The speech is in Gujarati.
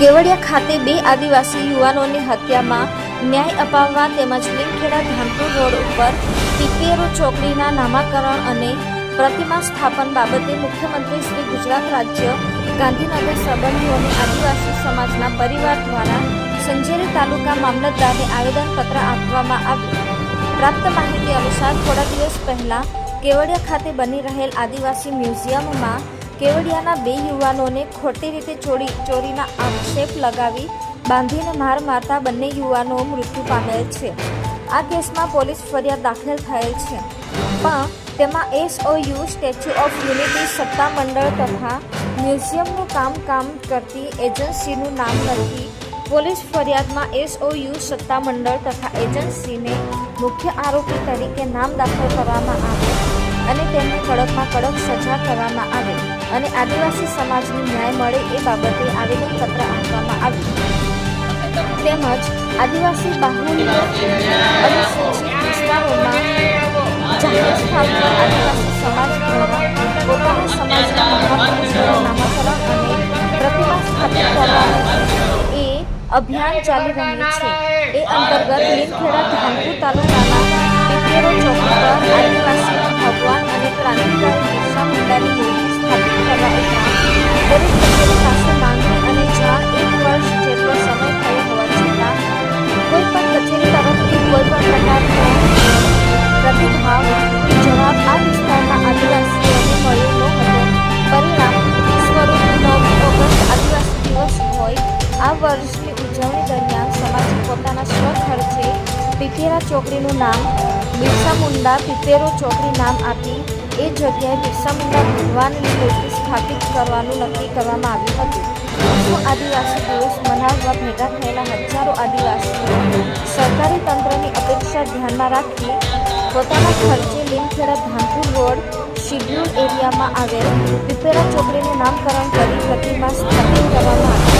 કેવડિયા ખાતે બે આદિવાસી યુવાનોની હત્યામાં ન્યાય અપાવવા તેમજ લીમખેડા ધામપુર રોડ ઉપર પીપીએરો ચોકડીના નામાકરણ અને પ્રતિમા સ્થાપન બાબતે મુખ્યમંત્રી શ્રી ગુજરાત રાજ્ય ગાંધીનગર સંબંધીઓને આદિવાસી સમાજના પરિવાર દ્વારા સંજેલી તાલુકા મામલતદારને આવેદનપત્ર આપવામાં આવ્યું. પ્રાપ્ત માહિતી અનુસાર થોડા દિવસ પહેલા કેવડિયા ખાતે બની રહેલ આદિવાસી મ્યુઝિયમમાં કેવડિયાના બે યુવાનોને ખોટી રીતે ચોરી ચોરીના આક્ષેપ લગાવી બાંધીને માર મારતા બંને યુવાનો મૃત્યુ પામેલ છે. આ કેસમાં પોલીસ ફરિયાદ દાખલ થયેલ છે. પણ તેમાં એસઓયુ સ્ટેચ્યુ ઓફ યુનિટી સત્તામંડળ તથા મ્યુઝિયમનું કામ કામ કરતી એજન્સીનું નામ નથી. પોલીસ ફરિયાદમાં એસઓયુ સત્તામંડળ તથા એજન્સીને મુખ્ય આરોપી તરીકે નામ દાખલ કરવામાં આવે અને તેમને કડકમાં કડક સજા કરવામાં આવે અને આદિવાસી સમાજને ન્યાય મળે એ બાબતે આવેદનપત્ર આપવામાં આવ્યું. તેમજ આદિવાસી બાહુલ્ય અને શિક્ષિત વિસ્તારોમાં જાહેર સ્થાપના આદિવાસી સમાજ દ્વારા પોતાના સમાજના મહાપુરુષોનું નામાકરણ અને પ્રતિમા સ્થાપિત કરવાનું એ અભિયાન ચાલી રહ્યું છે. એ અંતર્ગત લીમખેડા ધાનપુર તાલુકાના દરેક અને જાણ એક વર્ષ જેટલો સમય થયો હોવા છતાં કોઈ પણ તરફથી કોઈ પણ પ્રકારનો પ્રતિભાવ જવાબ આ વિસ્તારના આદિવાસીઓને મળ્યો પરિણામ સ્વરૂપ નવ ઓગસ્ટ આદિવાસી દિવસ હોય. આ વર્ષની ઉજવણી દરમિયાન સમાજે પોતાના સ્વખર્ચે પીપેરા ચોકડીનું નામ બિરસા મુંડા પીપેરો ચોકડી નામ આપી એ જગ્યાએ બિરસા મુંડા ભગવાનની મૂર્તિ સ્થાપિત કરવાનું નક્કી કરવામાં આવ્યું હતું. વિશ્વ આદિવાસી દિવસ મનાવવા ભેગા થયેલા હજારો આદિવાસીઓ સરકારી તંત્રની અપેક્ષા ધ્યાનમાં રાખી પોતાના ખર્ચે લીમખેડા ધાનપુર રોડ શિડ્યુલ એરિયામાં આવેલ પીપેરા ચોકડીનું નામકરણ કરી પ્રતિમા સ્થાપિત કરવા